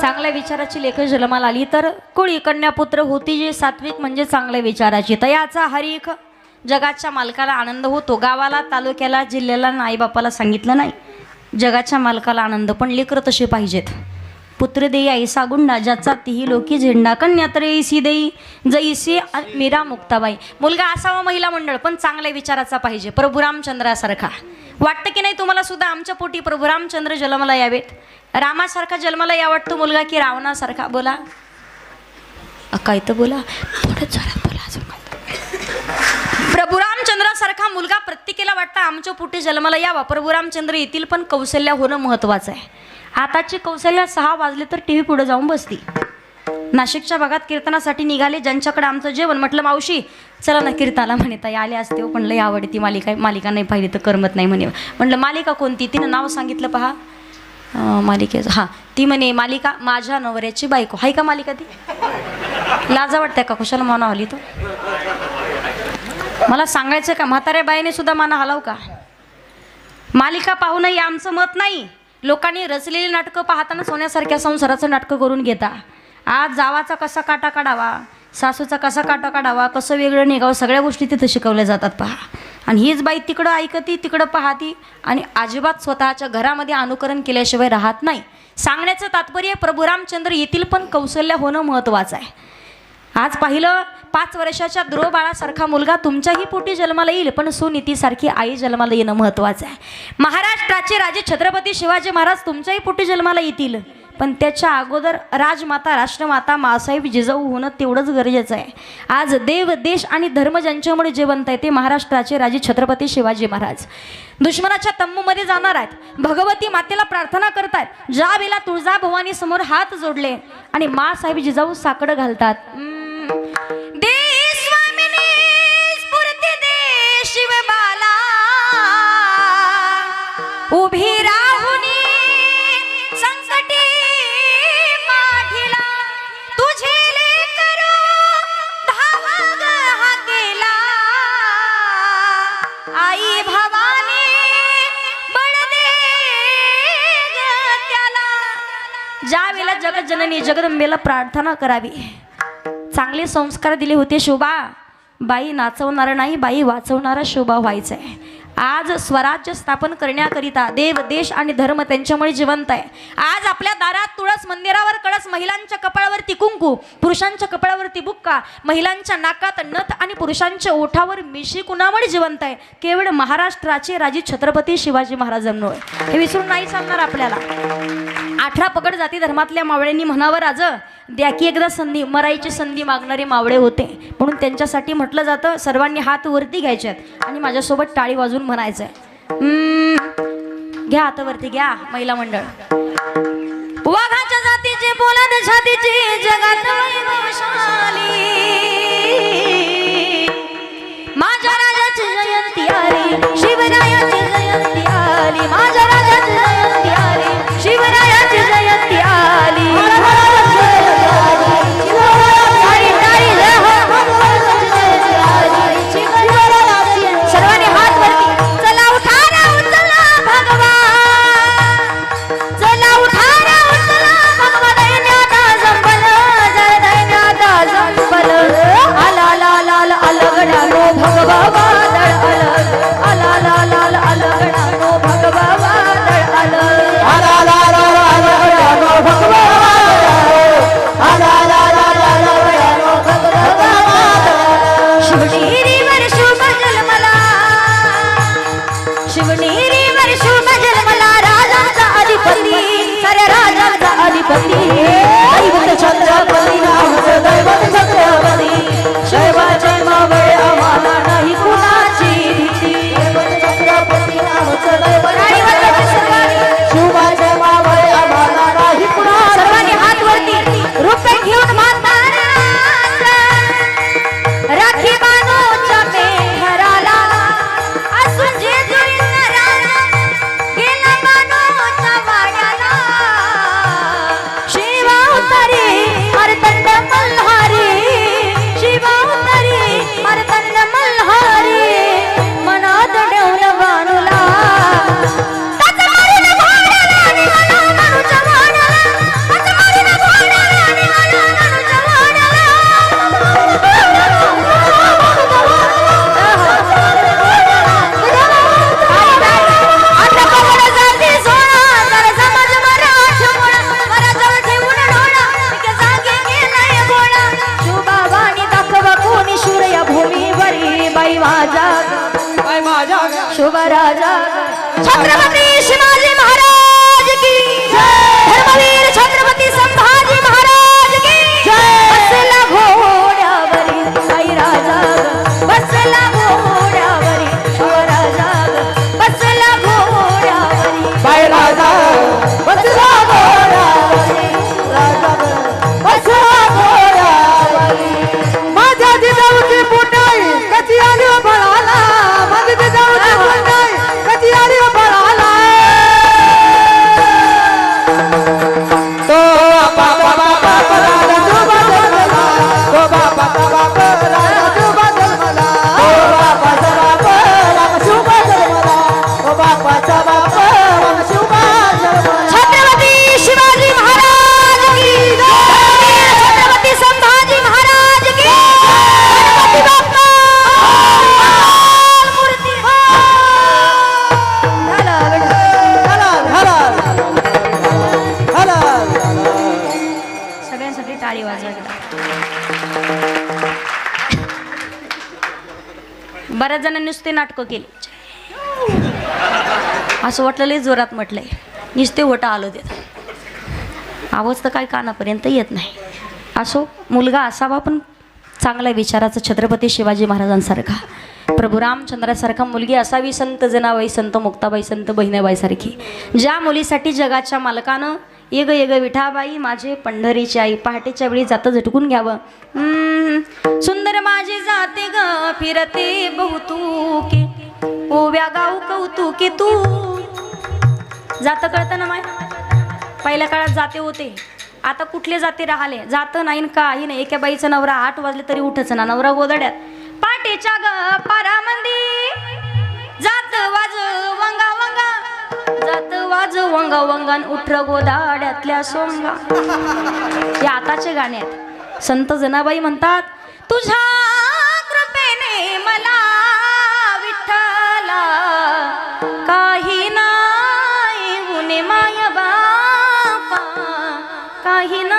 चांगल्या विचाराची लेख जन्माला आली. तर कुळी कन्यापुत्र होती जे सात्विक म्हणजे चांगल्या विचाराची. तर याचा हरिख जगाच्या मालकाला आनंद होतो. गावाला तालुक्याला जिल्ह्याला आईबापाला सांगितलं नाही. जगाच्या मालकाला आनंद पण लेकरं तसे पाहिजेत. पुत्र देई ऐसा गुंडा ज्याचा तिही लोकी झेंडा कन्या तर ऐसी देई जैसी मीरा मुक्ताबाई. मुलगा असावा महिला मंडळ पण चांगल्या विचाराचा पाहिजे. प्रभू रामचंद्रासारखा. वाटतं की नाही तुम्हाला सुद्धा आमच्या पोटी प्रभू रामचंद्र जन्माला यावेत? रामासारखा जन्माला या वाटतो मुलगा की रावणासारखा? बोला. काय तर बोला. थोडं जरा बोला प्रभू रामचंद्रासारखा मुलगा प्रत्येकीला वाटतं आमच्या पोटी जन्माला यावा. प्रभू रामचंद्र येतील पण कौशल्य होणं महत्त्वाचं आहे. आताची कौशल्य सहा वाजले तर टी व्ही पुढे जाऊन बसती. नाशिकच्या भागात कीर्तनासाठी निघाले ज्यांच्याकडे आमचं जेवण. म्हटलं मावशी चला ना कीर्तनाला म्हणे ताई आले असते हो, पण लई आवडती मालिका मालिका नाही पाहिली तर करमत नाही म्हणे. म्हटलं मालिका कोणती? तिनं नाव सांगितलं पहा. मालिकेचं हां. ती म्हणे मालिका माझ्या नवऱ्याची बायको. हाय का मालिका ती? लाजा वाटते का? कुशाला मना हली तो? मला सांगायचं का? म्हाताऱ्या बाईने सुद्धा मना हलाव का? मालिका पाहू नये आमचं मत नाही. लोकांनी रचलेली नाटकं पाहताना सोन्यासारख्या संसाराचं नाटकं करून घेता. आज जावाचा कसा काटा काढावा सासूचा कसा काटा काढावा कसं वेगळं निघावं सगळ्या गोष्टी तिथं शिकवल्या जातात पहा. आणि हीच बाई तिकडं ऐकती तिकडं पाहती आणि अजिबात स्वतःच्या घरामध्ये अनुकरण केल्याशिवाय राहत नाही. सांगण्याचं तात्पर्य प्रभू रामचंद्र येथील पण कौशल्य होणं महत्त्वाचं आहे. आज पाहिलं पाच वर्षाच्या ध्रुव बाळासारखा मुलगा तुमच्याही पोटी जन्माला येईल पण सुनीतीसारखी आई जन्माला येणं महत्त्वाचं आहे. महाराष्ट्राचे राजे छत्रपती शिवाजी महाराज तुमच्याही पोटी जन्माला येतील पण त्याच्या अगोदर राजमाता राष्ट्रमाता मासाहेब जिजाऊ होणं तेवढंच गरजेचं आहे. आज देव देश आणि धर्म ज्यांच्यामुळे जिवंत आहे ते महाराष्ट्राचे राजे छत्रपती शिवाजी महाराज. दुश्मनाच्या तंबूमध्ये जाणार आहेत. भगवती मातेला प्रार्थना करतात ज्या वेळेला तुळजाभवानी समोर हात जोडले आणि मासाहेब जिजाऊ साकडं घालतात. शिवबाला उभी राहुनी संकटी पाठीला। तुझे लेकरू धाग हा आई भवानी बळ दे त्याला। जगत जननी जगदंबेला प्रार्थना करावी चांगले संस्कार दिले होते शोभा. बाई नाचवणारं नाही बाई वाचवणारा शोभा व्हायचा आहे. आज स्वराज्य स्थापन करण्याकरिता देव देश आणि धर्म त्यांच्यामुळे जिवंत आहे. आज आपल्या दारात तुळस मंदिरावर कळस महिलांच्या कपाळावरती कुंकू पुरुषांच्या कपाळावरती बुक्का महिलांच्या नाकात नथ आणि पुरुषांच्या ओठावर मिशी कुणामुळे जिवंत आहे? केवळ महाराष्ट्राचे राजे छत्रपती शिवाजी महाराजांमुळे. हे विसरून नाही सांगणार आपल्याला. अठरा पकड जाती धर्मातल्या मावळ्यांनी म्हणावं राज द्या की एकदा संधी मराईची संधी मागणारे मावळे होते. म्हणून त्यांच्यासाठी म्हटलं जातं सर्वांनी हात वरती घ्यायच्यात आणि माझ्यासोबत टाळी वाजून म्हणायचंय. आहे घ्या हात वरती घ्या महिला मंडळ. वाघाच्या जातीचे बोला छातीचे जगात माझ्या राजाची जयंती आली शिवरायाची बऱ्याच जणांनी नुसते नाटकं केली. असं वाटलं लय जोरात म्हटलंय. नुसते होटा आलो देत. आवाज तर काय कानापर्यंत येत नाही. असो मुलगा असावा पण चांगला विचाराचा छत्रपती शिवाजी महाराजांसारखा. प्रभू रामचंद्रासारखा मुलगी असावी संत जनाबाई संत मुक्ताबाई संत बहिणाबाईसारखी. ज्या मुलीसाठी जगाच्या मालकानं येग येग विठाबाई माझे पंढरीची आई. पहाटेच्या वेळी जातं झटकून घ्यावं. हम्म, सुंदर माझे जाते ग फिरते बहुतुके ओव्या गाऊ कौतुके तू. जातं कळतं ना माय? पहिल्या काळात जाते होते. आता कुठले जाते राहिले? जातं नाही काही नाही. एका बाईचा नवरा आठ वाजले तरी उठच ना. नवरा गोदड्यात पाटेच्या ग पारामंदी वाज वंग वंगन उठ गोदाड्यातल्या सोंगा. हे आताचे गाणे आहेत. संत जनाबाई म्हणतात तुझ्या कृपेने मला विठ्ठला काही नाही गुन्हे माय बापा काही ना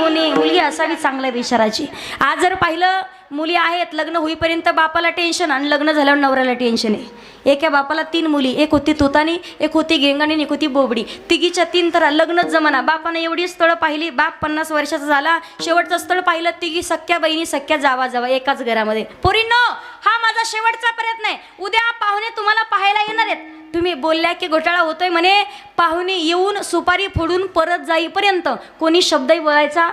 गुणी मुलगी असावी चांगल्या विचाराची. आज जर पाहिलं मुली आहेत लग्न होईपर्यंत बापाला टेन्शन आणि लग्न झाल्यावर नवऱ्याला टेन्शन आहे. एका बापाला तीन मुली एक होती तुतानी एक होती गेंगाणी आणि एक होती बोबडी. तिघीच्या तीन तर लग्नच जमाना. बापानं एवढी स्थळं पाहिली बाप पन्नास वर्षाचा झाला. शेवटचं स्थळ पाहिलं तिघी सख्या बहिणी सख्या जावा जावा एकाच घरामध्ये. पोरींनो हा माझा शेवटचा प्रयत्न आहे. उद्या पाहुणे तुम्हाला पाहायला येणार आहेत. तुम्ही बोलल्या की घोटाळा होतोय म्हणे पाहुणे येऊन सुपारी फोडून परत जाईपर्यंत कोणी शब्दही बोलायचा?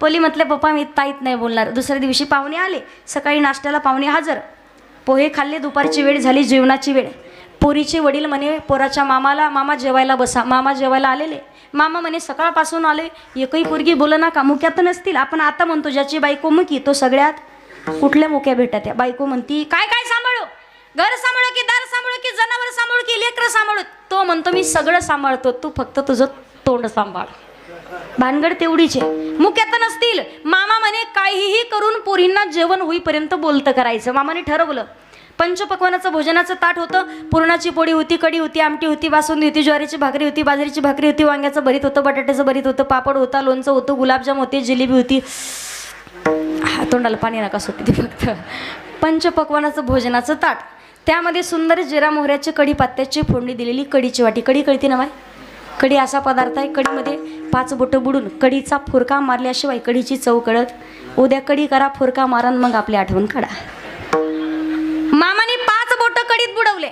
पली म्हटले पप्पा मी ताईत नाही बोलणार. दुसऱ्या दिवशी पाहुणे आले. सकाळी नाश्त्याला पाहुणे हजर. पोहे खाल्ले दुपारची वेळ झाली जेवणाची वेळ. पोरीचे वडील म्हणे पोराच्या मामाला मामा जेवायला बसा. मामा जेवायला आलेले. मामा म्हणे सकाळपासून आले. एकही पोरगी बोल ना का मुक्यात नसतील. आपण आता म्हणतो ज्याची बायको मुकी तो सगळ्यात कुठल्या मुक्या भेटत आहे बायको म्हणती काय काय सांभाळू? घर सांभाळू की दार जनावर सांभाळू की लेकर सांभाळू तो म्हणतो मी सगळं सांभाळतो. तू फक्त तुझं तोंड सांभाळ. भानगड तेवढीच आहे. मुख्यात नसतील. मामा म्हणे काहीही करून पोरींना जेवण होईपर्यंत बोलतं करायचं. मामाने ठरवलं. पंचपक्वानाचं भोजनाचं ताट होतं. पुरणाची पोळी होती कढी होती आमटी होती बासुंदी होती ज्वारीची भाकरी होती बाजरीची भाकरी होती वांग्याचं भरीत होतं बटाट्याचं भरीत होतं पापड होता लोणचं होतं गुलाबजाम होते जिलेबी होती. हा तोंडाला पाणी नका सुटते फक्त. पंचपक्वानाचं भोजनाचं ताट. त्यामध्ये सुंदर जिरा मोहऱ्याची कढी पत्त्याची फोडणी दिलेली कढीची वाटी. कढी कळते ना बाय कढी असा पदार्थ आहे कढीमध्ये पाच बोटं बुडून कढीचा फुरका मारल्याशिवाय कढीची चव कळत. उद्या कढी करा फुरका मारा मग आपली आठवण काढा. मामाने पाच बोटं कढीत बुडवले.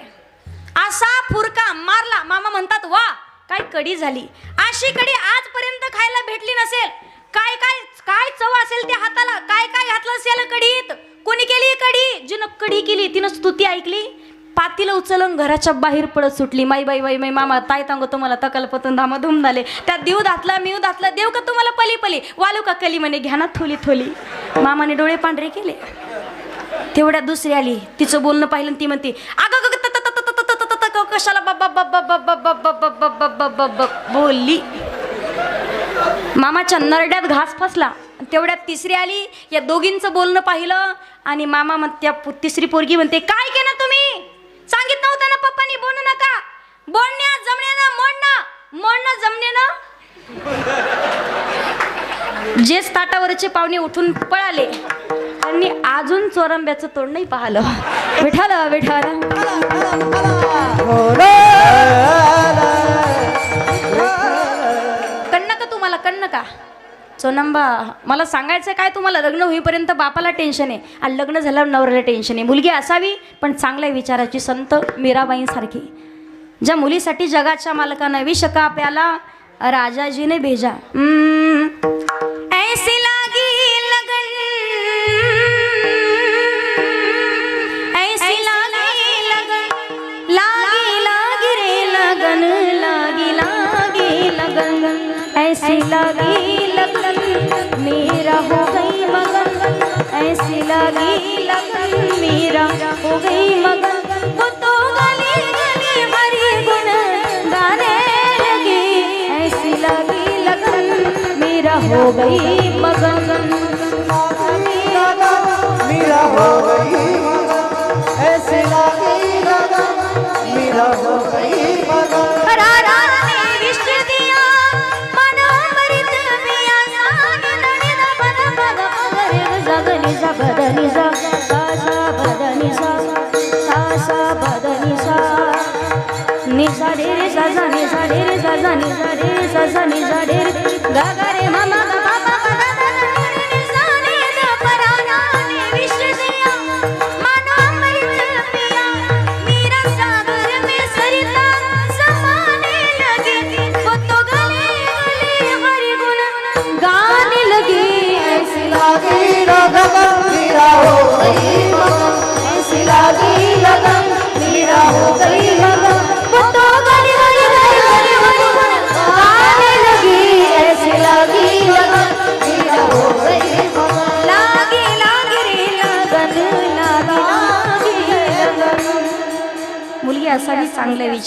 असा फुरका मारला. मामा म्हणतात वा काय कढी झाली. अशी कढी आजपर्यंत खायला भेटली नसेल. काय काय काय चव असेल त्या हाताला? काय काय घातलं असेल कडीत कोणी केली कडी जिनं कडी केली तिनं स्तुती ऐकली पातीला उचलून घराच्या बाहेर पडत सुटली माई बाई बाई माई मामा ताय तांगो तुम्हाला तकल पतून धामा धुम झाले त्यात देव दातला मीव दातला देव का तुम्हाला पली पली वालू का कली म्हणे घ्या ना थोली थोली मामाने डोळे पांढरे केले तेवढ्या दुसरी आली तिचं बोलणं पाहिलं ती म्हणते अगं कशाला बोलली मामाच्या नरड्यात घास फसला तेवढ्यात तिसरी आली. या दोघींचं बोलणं पाहिलं आणि मामा म्हण त्या पु- तिसरी पोरगी म्हणते काय केलं तुम्ही? सांगितलं होतं ना पप्पानी बोलू नका. बोलण्या जमण्यानं मोडणं. मोडणं जमण्यानं. जेच ताटावरचे पाहुणे उठून पळाले त्यांनी अजून चोरंब्याचं तोंड नाही पाहिलं. विठाल विठाल कन्न का तुम्हाला कन्न का? सोनंबा मला सांगायचं काय तुम्हाला? लग्न होईपर्यंत बापाला टेन्शन आहे. आणि लग्न झाल्यावर नवऱ्याला टेन्शन आहे. मुलगी असावी पण चांगल्या विचाराची संत मीराबाईंसारखी. ज्या मुलीसाठी जगाच्या मालकानं विषका प्याला राजाजीने भेजा. ऐसी लगी लगन मेरा हो गई मगन। वो तो गली गली हरी गुण गाने लगी। ऐसी लगी लगन मेरा हो गई मगन। मेरा हो गई ऐसी लगी लगन मेरा हो गई बदनी सा सा सा बदनी सा सा सा बदनी सा निसा रे सा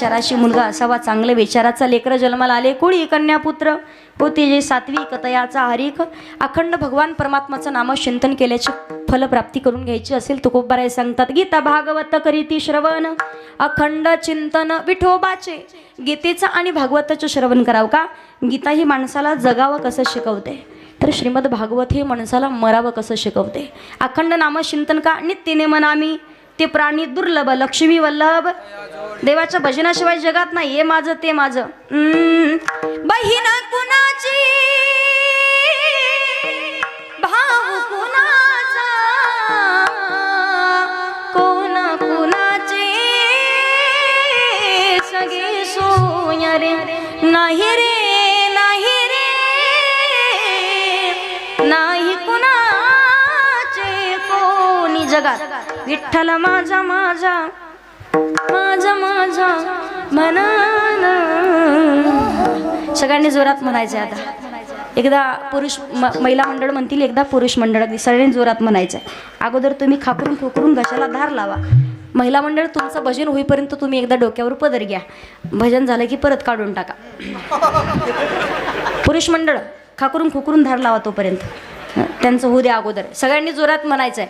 विचाराशी मुलगा असावा चांगले विचाराचा लेकर जन्माला आले. कुळी कन्या पुत्र होते जे सात्विक कतयाचा हरिक. अखंड भगवान परमात्माचं नाम चिंतन केल्याची फलप्राप्ती करून घ्यायची असेल तुकोबाराय सांगतात गीता भागवत करीती श्रवण अखंड चिंतन विठोबाचे. गीतेचं आणि भागवताचं श्रवण करावं का? गीता ही माणसाला जगावं कसं शिकवते? तर श्रीमद भागवत हे माणसाला मरावं कसं शिकवते? अखंड नामचिंतन का? नित्यने मनामी ते प्राणी दुर्लभ लक्ष्मी वल्लभ. देवाच्या भजनाशिवाय जगात नाही हे माझं ते माझं. हम्म. बहीण कुणाची? भाऊ कुणाचा? कोण कुणाचे? सगळे सोय रे नाही रे नाही रे. नाही कुणाचे कोणी जगात. विठ्ठल माझा माझा. माझा माझा म्हणान सगळ्यांनी जोरात म्हणायचं आहे आता. एकदा पुरुष म महिला मंडळ म्हणतील एकदा पुरुष मंडळ. सगळ्यांनी जोरात म्हणायचं आहे अगोदर तुम्ही खाकरून खोकरून घशाला धार लावा. महिला मंडळ तुमचं भजन होईपर्यंत तुम्ही एकदा डोक्यावर पदर घ्या. भजन झालं की परत काढून टाका. पुरुष मंडळ खाकरून खुकरून धार लावा तोपर्यंत. त्यांचं होऊ द्या अगोदर. सगळ्यांनी जोरात म्हणायचं आहे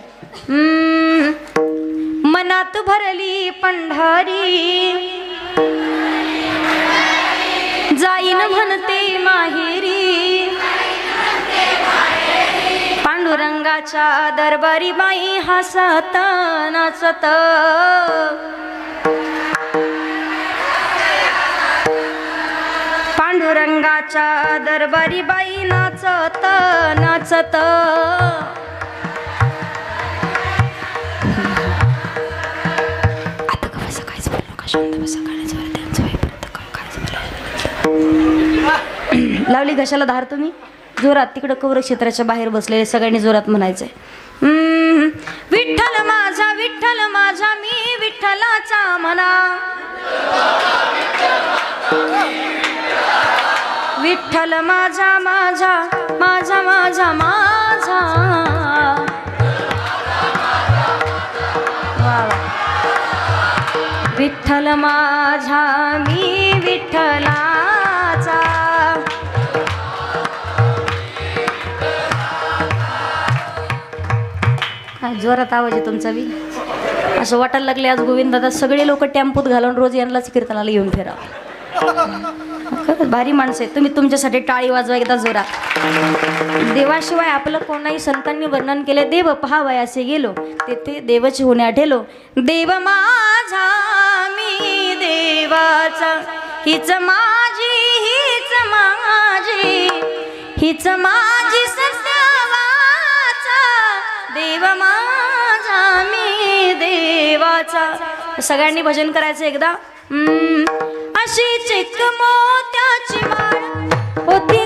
मनात भरली पंढारी. जाईन म्हणते माहेरी. पांडुरंगाच्या दरबारी बाई हसत नाचत पांडुरंगाच्या दरबारी बाई नाचत नाचत. लावली घशाला धार तुम्ही? जोरात तिकडं कौर क्षेत्राच्या बाहेर बसलेले सगळ्यांनी जोरात म्हणायचंय. विठ्ठल माझा विठ्ठल माझा मी विठ्ठलाचा म्हणा विठ्ठल माझा माझा माझा माझा माझा. विठ्ठल माझा मी विठ्ठलाचा. काय जोरात आवाज आहे तुमचा बी? असं वाटायला लागले आज गोविंद दादा सगळे लोक टेम्पोत घालून रोज यांनाच कीर्तनाला येऊन फिरा खरंच भारी माणसं आहेत तुम्ही तुमच्यासाठी टाळी वाजवा एकदा जोरात. देवाशिवाय आपलं कोणाही संतांनी वर्णन केले देव पहावयासे गेलो. तेथे देवच होण्या ठेलो. देव माझा मी देवाचा. हिच माझी हिच माझी. हिच माझी सत्यावाचा. देव माझा मी देवाचा. सगळ्यांनी भजन करायचं एकदा. अशी चिक मोत्याची माळ होती.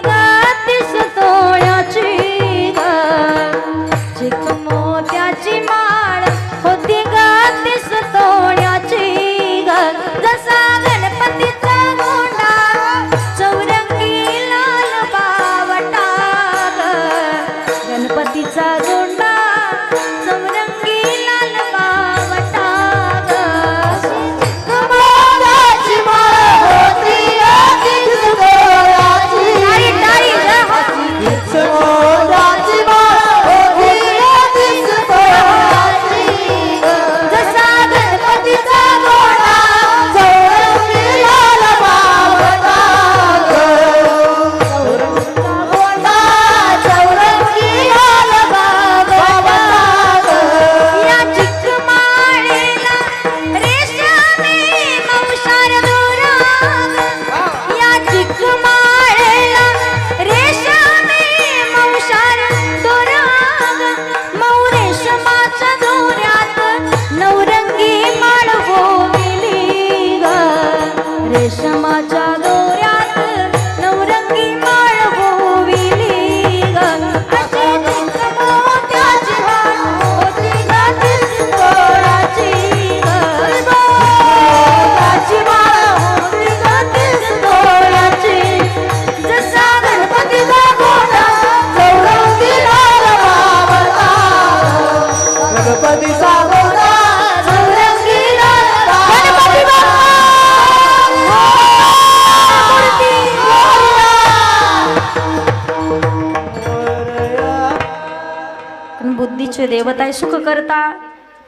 सुख करता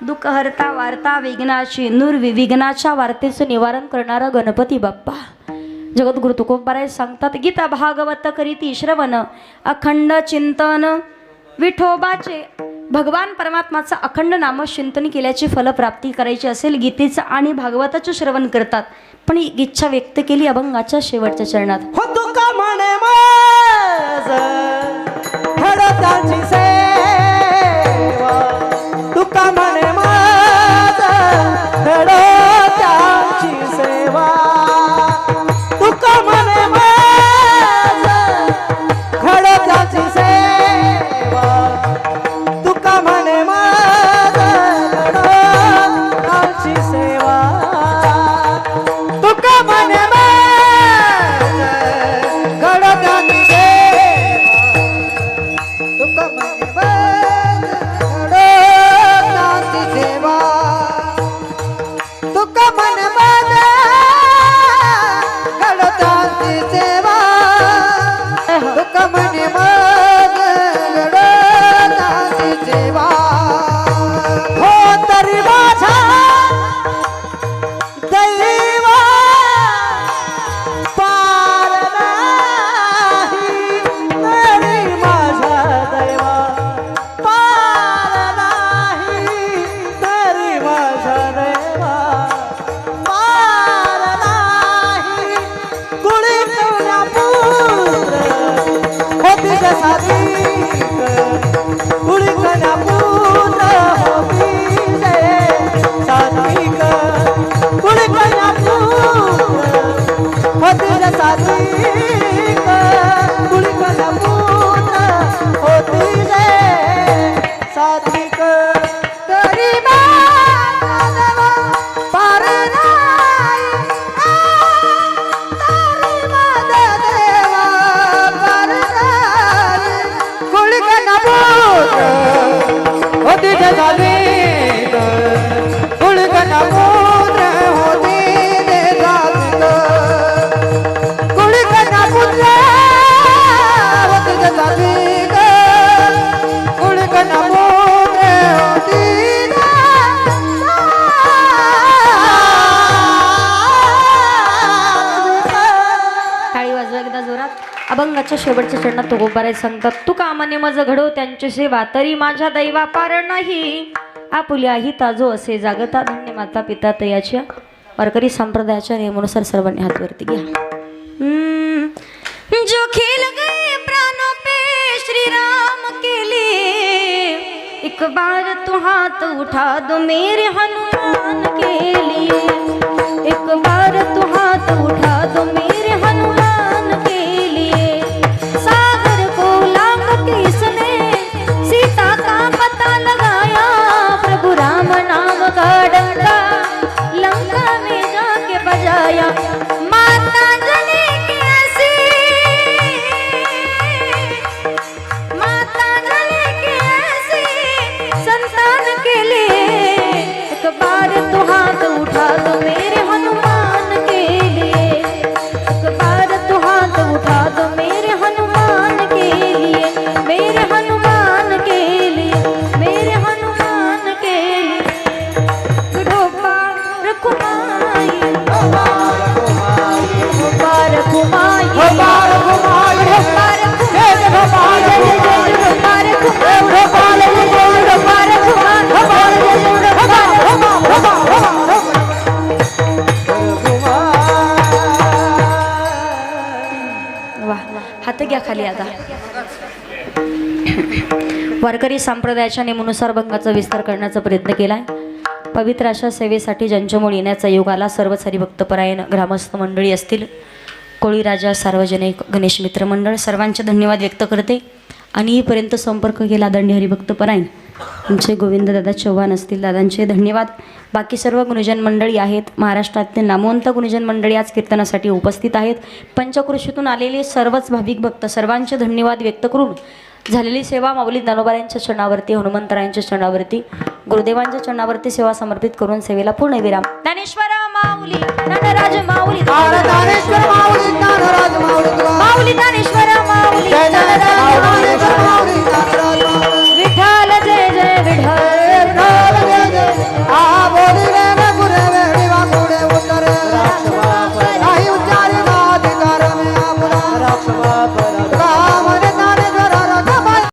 दुःख हरता वार्ता विघ्नाची नुर्वि विघ्नाच्या वार्तेचं निवारण करणारा गणपती बाप्पा. जगद्गुरु तुकोबाराय सांगतात गीता भागवत करीती श्रवण अखंड चिंतन विठोबाचे भगवान परमात्माचं अखंड नाम चिंतन केल्याची फलप्राप्ती करायची असेल गीतेचं आणि भागवताचं श्रवण करतात. पण ही इच्छा व्यक्त केली अभंगाच्या शेवटच्या चरणात. हो अभंगाच्या शेवटच्या चरणात सांगतात तू कामाने माझं घडव त्यांची सेवा तरी माझ्या दैवा पार नाही आपुल्या ही ताजो असे जागता धन्य माता पिता तयाच्या वारकरी संप्रदायाच्या नियमानुसार सर्वांनी हात वरती घ्या जो खेल गए प्राणों पे श्री राम के लिए एक बार तू हाथ उठा दो मेरे हनुमान के लिए आता वारकरी संप्रदायाच्या नियमानुसार भंगाचा विस्तार करण्याचा प्रयत्न केलाय. पवित्र अशा सेवेसाठी ज्यांच्यामुळे येण्याचा योग आला सर्वच हरिभक्तपरायण ग्रामस्थ मंडळी असतील. कोळीराजा सार्वजनिक गणेश मित्र मंडळ सर्वांचे धन्यवाद व्यक्त करते. आणि इथपर्यंत संपर्क केला दंडी हरिभक्तपरायण. आमचे गोविंददादा चव्हाण असतील दादांचे धन्यवाद. बाकी सर्व गुणजन मंडळी आहेत. महाराष्ट्रातील नामवंत गुणजन मंडळी आज कीर्तनासाठी उपस्थित आहेत. पंचकृषीतून आलेले सर्वच भाविक भक्त सर्वांचे धन्यवाद व्यक्त करून झालेली सेवा माऊली दानोबाऱ्यांच्या चरणावरती हनुमंतरायांच्या चरणावरती गुरुदेवांच्या चरणावरती सेवा समर्पित करून सेवेला पूर्ण विराम. ज्ञानेश्वर माऊली ज्ञानराज माऊली ज्ञानेश्वर माऊली ज्ञानराज माऊली माऊली. ज्ञानेश्वर माऊली